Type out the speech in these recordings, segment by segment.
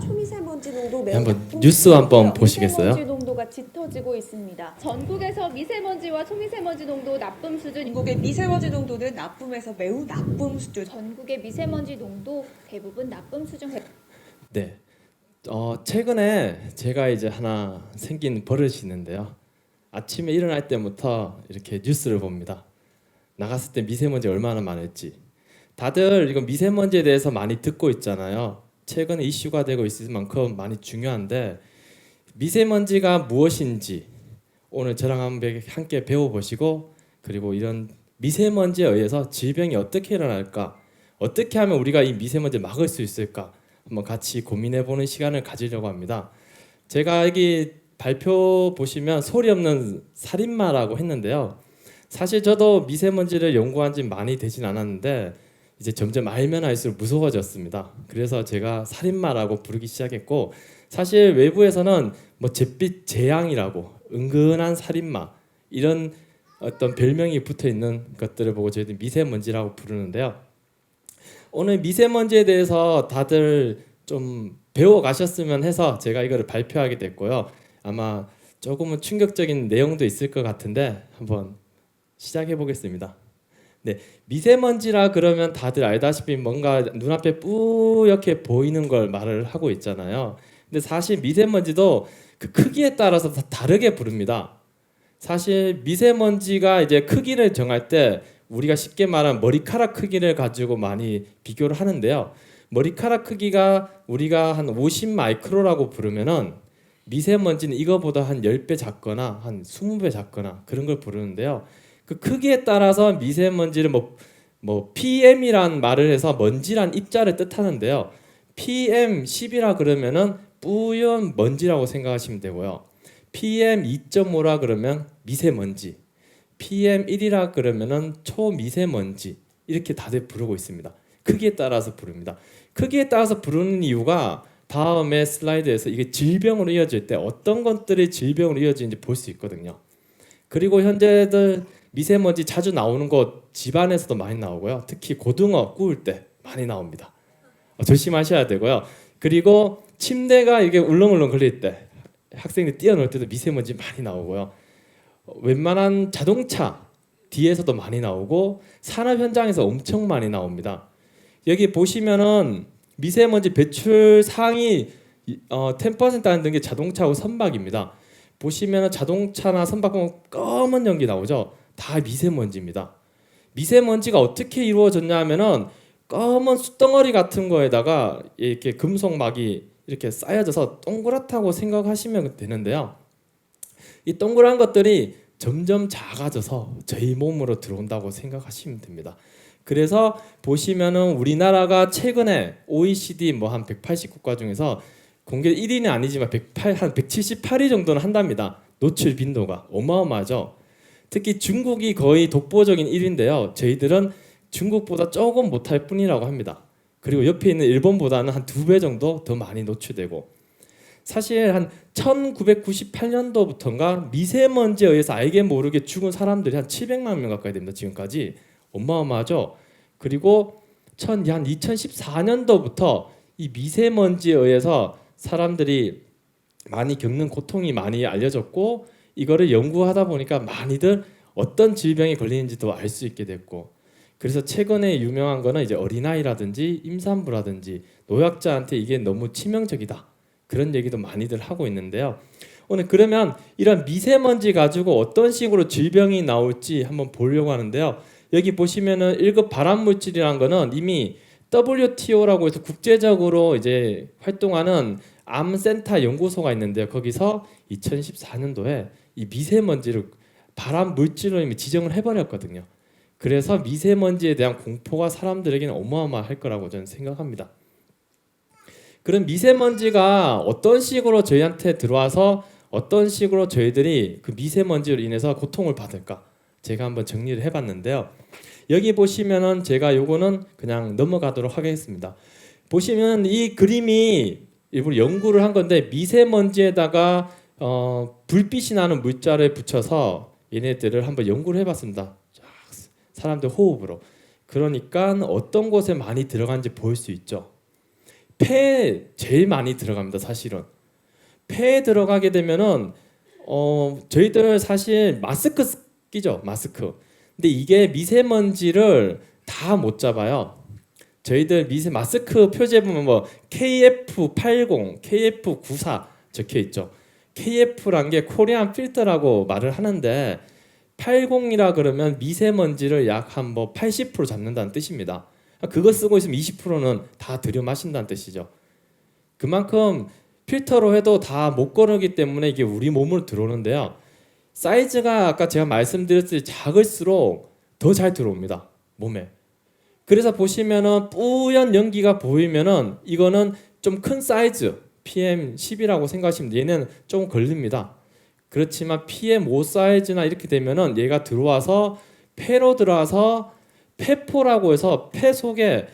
초미세먼지 농도 매우 한번 뉴스 한번. 보시겠어요? 미세먼지 농도가 짙어지고 있습니다. 전국에서 미세먼지와 초미세먼지 농도 나쁨 수준 전국의 미세먼지 농도는 나쁨에서 매우 나쁨 수준. 전국의 미세먼지 농도 대부분 나쁨 수준 네. 어, 최근에 제가 이제 하나 생긴 버릇이 있는데요. 아침에 일어날 때부터 이렇게 뉴스를 봅니다. 나갔을 때 미세먼지 얼마나 많을지. 다들 이거 미세먼지에 대해서 많이 듣고 있잖아요. 최근에 이슈가 되고 있을 만큼 많이 중요한데 미세먼지가 무엇인지 오늘 저랑 함께 배워보시고 그리고 이런 미세먼지에 의해서 질병이 어떻게 일어날까 어떻게 하면 우리가 이 미세먼지를 막을 수 있을까 한번 같이 고민해보는 시간을 가지려고 합니다. 제가 여기 발표 보시면 소리 없는 살인마라고 했는데요. 사실 저도 미세먼지를 연구한 지 많이 되진 않았는데 이제 점점 알면 알수록 무서워졌습니다. 그래서 제가 살인마라고 부르기 시작했고 사실 외부에서는 뭐 잿빛 재앙이라고 은근한 살인마 이런 어떤 별명이 붙어 있는 것들을 보고 저희들 미세먼지라고 부르는데요. 오늘 미세먼지에 대해서 다들 좀 배워 가셨으면 해서 제가 이거를 발표하게 됐고요. 아마 조금은 충격적인 내용도 있을 것 같은데 한번 시작해 보겠습니다. 네, 미세먼지라 그러면 다들 알다시피 뭔가 눈앞에 뿌옇게 보이는 걸 말을 하고 있잖아요. 근데 사실 미세먼지도 그 크기에 따라서 다 다르게 부릅니다. 사실 미세먼지가 이제 크기를 정할 때 우리가 쉽게 말하는 머리카락 크기를 가지고 많이 비교를 하는데요. 머리카락 크기가 우리가 한 50 마이크로라고 부르면은 미세먼지는 이거보다 한 10배 작거나 한 20배 작거나 그런 걸 부르는데요. 그 크기에 따라서 미세먼지를 뭐, 뭐 PM이란 말을 해서 먼지란 입자를 뜻하는데요. PM 10이라 그러면은 뿌연 먼지라고 생각하시면 되고요. PM 2.5라 그러면 미세먼지, PM 1이라 그러면은 초미세먼지 이렇게 다들 부르고 있습니다. 크기에 따라서 부릅니다. 크기에 따라서 부르는 이유가 다음에 슬라이드에서 이게 질병으로 이어질 때 어떤 것들이 질병으로 이어지는지 볼 수 있거든요. 그리고 현재들 미세먼지 자주 나오는 것 집안에서도 많이 나오고요. 특히 고등어 구울 때 많이 나옵니다. 어, 조심하셔야 되고요. 그리고 침대가 이게 울렁울렁 걸릴 때 학생들이 뛰어놀 때도 미세먼지 많이 나오고요. 어, 웬만한 자동차 뒤에서도 많이 나오고 산업 현장에서 엄청 많이 나옵니다. 여기 보시면은 미세먼지 배출 상위 어, 10% 안되는 게 자동차하고 선박입니다. 보시면은 자동차나 선박 보면 검은 연기 나오죠. 다 미세먼지입니다. 미세먼지가 어떻게 이루어졌냐 하면은 검은 숯덩어리 같은 거에다가 이렇게 금속막이 이렇게 쌓여져서 동그랗다고 생각하시면 되는데요. 이 동그란 것들이 점점 작아져서 저희 몸으로 들어온다고 생각하시면 됩니다. 그래서 보시면은 우리나라가 최근에 OECD 뭐 한 180 국가 중에서 공개 1위는 아니지만 108, 한 178위 정도는 한답니다. 노출 빈도가 어마어마하죠. 특히 중국이 거의 독보적인 1위인데요. 저희들은 중국보다 조금 못할 뿐이라고 합니다. 그리고 옆에 있는 일본보다는 한 두 배 정도 더 많이 노출되고 사실 한 1998년도부터인가 미세먼지에 의해서 알게 모르게 죽은 사람들이 한 700만 명 가까이 됩니다. 지금까지 어마어마하죠. 그리고 천, 한 2014년도부터 이 미세먼지에 의해서 사람들이 많이 겪는 고통이 많이 알려졌고 이거를 연구하다 보니까 많이들 어떤 질병에 걸리는지도 알 수 있게 됐고 그래서 최근에 유명한 거는 이제 어린아이라든지 임산부라든지 노약자한테 이게 너무 치명적이다 그런 얘기도 많이들 하고 있는데요 오늘 그러면 이런 미세먼지 가지고 어떤 식으로 질병이 나올지 한번 보려고 하는데요 여기 보시면은 1급 발암 물질이라는 거는 이미 WTO라고 해서 국제적으로 이제 활동하는 암센터 연구소가 있는데요. 거기서 2014년도에 이 미세먼지를 발암 물질로 지정을 해버렸거든요. 그래서 미세먼지에 대한 공포가 사람들에게는 어마어마할 거라고 저는 생각합니다. 그럼 미세먼지가 어떤 식으로 저희한테 들어와서 어떤 식으로 저희들이 그 미세먼지로 인해서 고통을 받을까? 제가 한번 정리를 해봤는데요. 여기 보시면은 제가 요거는 그냥 넘어가도록 하겠습니다. 보시면 이 그림이 일부러 연구를 한 건데 미세먼지에다가 어, 불빛이 나는 물자를 붙여서 얘네들을 한번 연구를 해봤습니다. 쫙 사람들 호흡으로. 그러니까 어떤 곳에 많이 들어간지 볼 수 있죠. 폐에 제일 많이 들어갑니다. 사실은 폐에 들어가게 되면은 어 저희들 사실 마스크 끼죠 마스크. 근데 이게 미세먼지를 다 못 잡아요. 저희들 미세 마스크 표지에 보면 뭐 KF80, KF94 적혀 있죠. KF란 게 코리안 필터라고 말을 하는데 80이라 그러면 미세먼지를 약 한 뭐 80% 잡는다는 뜻입니다. 그거 쓰고 있으면 20%는 다 들여 마신다는 뜻이죠. 그만큼 필터로 해도 다 못 거르기 때문에 이게 우리 몸으로 들어오는데요. 사이즈가 아까 제가 말씀드렸듯이 작을수록 더 잘 들어옵니다. 몸에. 그래서 보시면은 뿌연 연기가 보이면은 이거는 좀 큰 사이즈 PM10이라고 생각하시면. 얘는 좀 걸립니다. 그렇지만 PM5 사이즈나 이렇게 되면은 얘가 들어와서 폐로 들어와서 폐포라고 해서 폐 속에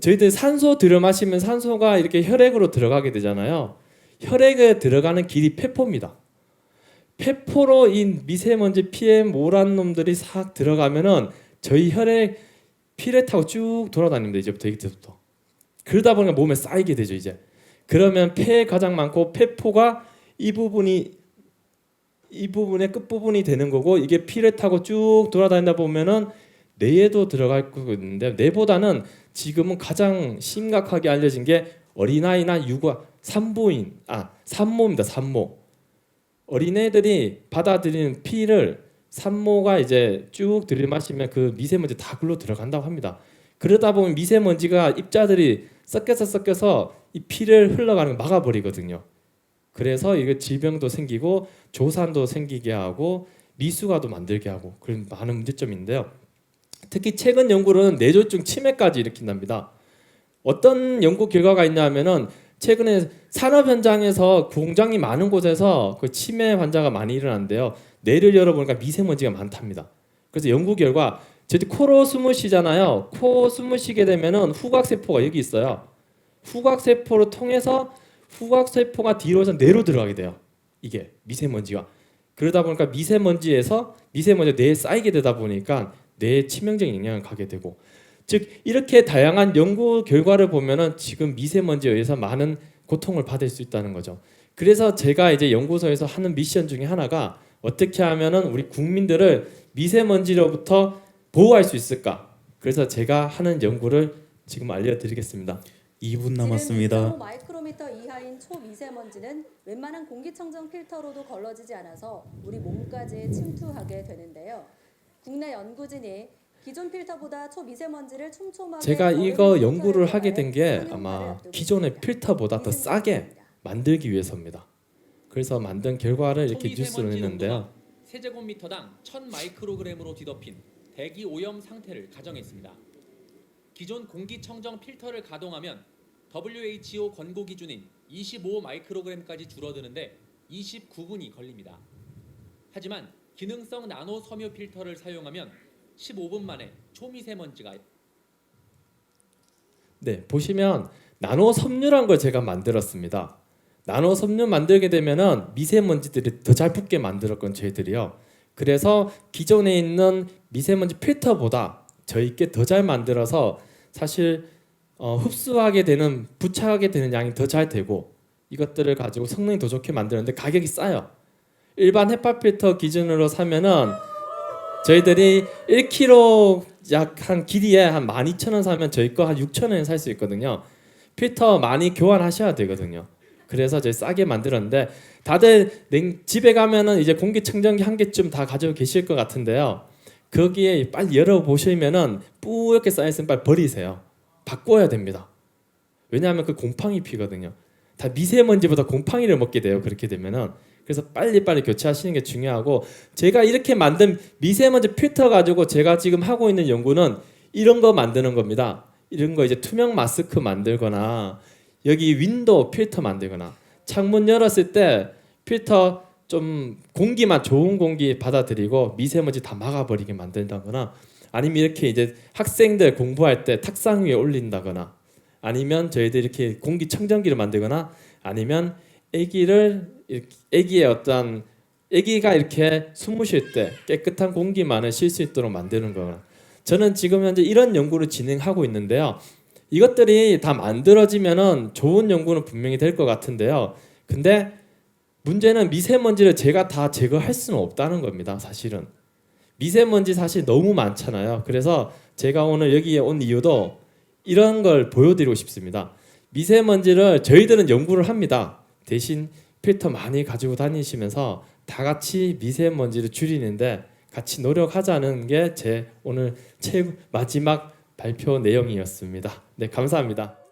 저희들 산소 들여 마시면 산소가 이렇게 혈액으로 들어가게 되잖아요. 혈액에 들어가는 길이 폐포입니다. 폐포로 이 미세먼지 PM5란 놈들이 싹 들어가면은 저희 혈액 피를 타고 쭉 돌아다닙니다. 이제부터 이때부터. 그러다 보니까 몸에 쌓이게 되죠, 이제. 그러면 폐에 가장 많고 폐포가 이 부분이 이 부분의 끝 부분이 되는 거고 이게 피를 타고 쭉 돌아다니다 보면은 뇌에도 들어갈 거 있는데 뇌보다는 지금은 가장 심각하게 알려진 게 어린아이나 육아 산모인 아 산모입니다 산모 어린애들이 받아들이는 피를 산모가 이제 쭉 들이마시면 그 미세먼지 다 글로 들어간다고 합니다. 그러다 보면 미세먼지가 입자들이 섞여서 섞여서 이 피를 흘러가는 걸 막아버리거든요. 그래서 이거 질병도 생기고 조산도 생기게 하고 미수가도 만들게 하고 그런 많은 문제점인데요. 특히 최근 연구로는 뇌졸중 치매까지 일으킨답니다. 어떤 연구 결과가 있냐면은 최근에 산업 현장에서 공장이 많은 곳에서 그 치매 환자가 많이 일어난대요. 뇌를 열어보니까 미세먼지가 많답니다. 그래서 연구 결과 저희 코로 숨을 쉬잖아요. 코 숨을 쉬게 되면은 후각 세포가 여기 있어요. 후각 세포를 통해서 후각 세포가 뒤로서 뇌로 들어가게 돼요. 이게 미세먼지가 그러다 보니까 미세먼지에서 미세먼지 뇌에 쌓이게 되다 보니까 뇌에 치명적인 영향을 가게 되고 즉 이렇게 다양한 연구 결과를 보면은 지금 미세먼지에 의해서 많은 고통을 받을 수 있다는 거죠. 그래서 제가 이제 연구소에서 하는 미션 중에 하나가 어떻게 하면은 우리 국민들을 미세먼지로부터 보호할 수 있을까? 그래서 제가 하는 연구를 지금 알려드리겠습니다. 2분 남았습니다. 0 마이크로미터 이하인 초미세먼지는 웬만한 공기청정 필터로도 걸러지지 않아서 우리 몸까지 침투하게 되는데요. 국내 연구진이 기존 필터보다 초미세먼지를 촘촘하게 제가 이거 연구를 하게 된 게 아마 기존의. 필터보다 더이 싸게. 만들기 위해서입니다. 그래서 만든 결과를 이렇게 뉴스로. 농도가 세제곱미터당 1000 마이크로그램으로 뒤덮인 대기 오염 상태를 가정했습니다. 기존 공기청정 필터를 가동하면 WHO 권고 기준인 25 마이크로그램까지 줄어드는데 29분이 걸립니다. 하지만 기능성 나노 섬유 필터를 사용하면 15분 만에 초미세먼지가 네, 보시면 나노 섬유란 걸 제가 만들었습니다. 나노 섬유 만들게 되면은 미세먼지들이 더 잘 붙게 만들었건 저희들이요. 그래서 기존에 있는 미세먼지 필터보다 저희께 더 잘 만들어서 사실 어, 흡수하게 되는 부착하게 되는 양이 더 잘 되고 이것들을 가지고 성능이 더 좋게 만드는데 가격이 싸요. 일반 헤파 필터 기준으로 사면은 저희들이 1kg 약 한 길이에 한 12,000원 사면 저희 거 한 6,000원에 살 수 있거든요. 필터 많이 교환하셔야 되거든요. 그래서 저희 싸게 만들었는데 다들 냉, 집에 가면은 이제 공기청정기 한 개쯤 다 가지고 계실 것 같은데요. 거기에 빨리 열어 보시면은 뿌옇게 쌓여 있으면 빨리 버리세요. 바꿔야 됩니다. 왜냐하면 그 곰팡이 피거든요. 다 미세먼지보다 곰팡이를 먹게 돼요. 그렇게 되면은 그래서 빨리빨리 교체하시는 게 중요하고 제가 이렇게 만든 미세먼지 필터 가지고 제가 지금 하고 있는 연구는 이런 거 만드는 겁니다. 이런 거 이제 투명 마스크 만들거나 여기 윈도우 필터 만들거나 창문 열었을 때 필터 좀 공기만 좋은 공기 받아들이고 미세먼지 다 막아버리게 만든다거나 아니면 이렇게 이제 학생들 공부할 때 탁상 위에 올린다거나 아니면 저희들 이렇게 공기 청정기를 만들거나 아니면 아기를 아기의 어떤 아기가 이렇게 쉴때 깨끗한 공기만을 쉴 수 있도록 만드는 거나 저는 지금 현재 이런 연구를 진행하고 있는데요. 이것들이 다 만들어지면은 좋은 연구는 분명히 될 것 같은데요. 근데 문제는 미세먼지를 제가 다 제거할 수는 없다는 겁니다. 사실은 미세먼지 사실 너무 많잖아요. 그래서 제가 오늘 여기에 온 이유도 이런 걸 보여드리고 싶습니다. 미세먼지를 저희들은 연구를 합니다. 대신 필터 많이 가지고 다니시면서 다 같이 미세먼지를 줄이는데 같이 노력하자는 게 제 오늘 최 마지막 발표 내용이었습니다. 네, 감사합니다.